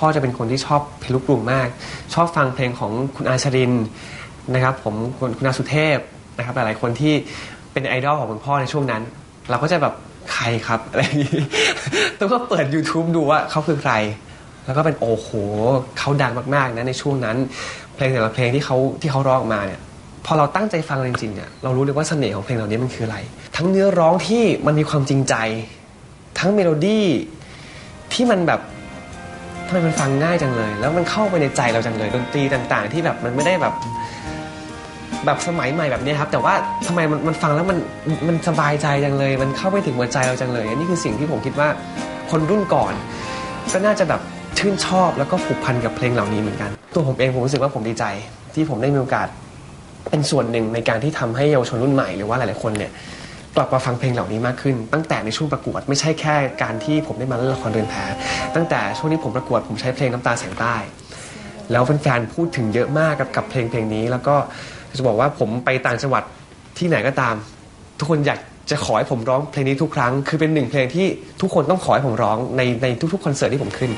พ่อจะเป็นคนที่ชอบเพลงลูกกรุงมาก ชอบฟังเพลงของคุณอาชรินนะครับ ผมคุณคุณอาสุเทพนะครับ หลายๆคนที่เป็นไอดอลของคุณพ่อในช่วงนั้น เราก็จะแบบใครครับอะไรอย่างนี้ต้องก็เปิด YouTube ดูว่าเขาคือใคร แล้วก็เป็นโอ้โหเขาดังมากๆนะในช่วงนั้น เพลงแต่ละเพลงที่เขาที่เขาร้องมาเนี่ยพอเราตั้งใจฟังจริงๆเนี่ยเรารู้เลยว่าเสน่ห์ของเพลงเหล่านี้มันคืออะไร ทั้งเนื้อร้องที่มันมีความจริงใจ ทั้งเมโลดี้ที่มันแบบ ทำไมมันฟังง่ายจังเลย แล้วมันเข้าไปในใจเราจังเลยดนตรีต่าง ๆ ที่แบบมันไม่ได้แบบ แบบสมัยใหม่แบบนี้ครับ แต่ว่าทำไมมันมันฟังแล้วมันมันสบายใจจังเลย มันเข้าไปถึงหัวใจเราจังเลยอันนี้คือสิ่งที่ผมคิดว่าคนรุ่นก่อน ก็น่าจะแบบชื่นชอบแล้วก็ผูกพันกับเพลงเหล่านี้เหมือนกัน ตัวผมเองผมรู้สึกว่าผมดีใจ ที่ผมได้มีโอกาสเป็นส่วนหนึ่งในการที่ทำให้เยาวชนรุ่นใหม่หรือว่าหลายๆคนเนี่ย กลับมาฟังเพลงเหล่านี้มากขึ้น ตั้งแต่ในช่วงประกวดไม่ใช่แค่การที่ผมได้มาเล่นละครเรือนแพตั้งแต่ช่วงที่ผมประกวดผมใช้เพลงน้ำตาแสงใต้ แล้วแฟนๆพูดถึงเยอะมากกับกับเพลงเพลงนี้ แล้วก็จะบอกว่าผมไปต่างจังหวัดที่ไหนก็ตาม ทุกคนอยากจะขอให้ผมร้องเพลงนี้ทุกครั้ง คือเป็นหนึ่งเพลงที่ทุกคนต้องขอให้ผมร้องในในทุกๆคอนเสิร์ตที่ผมขึ้น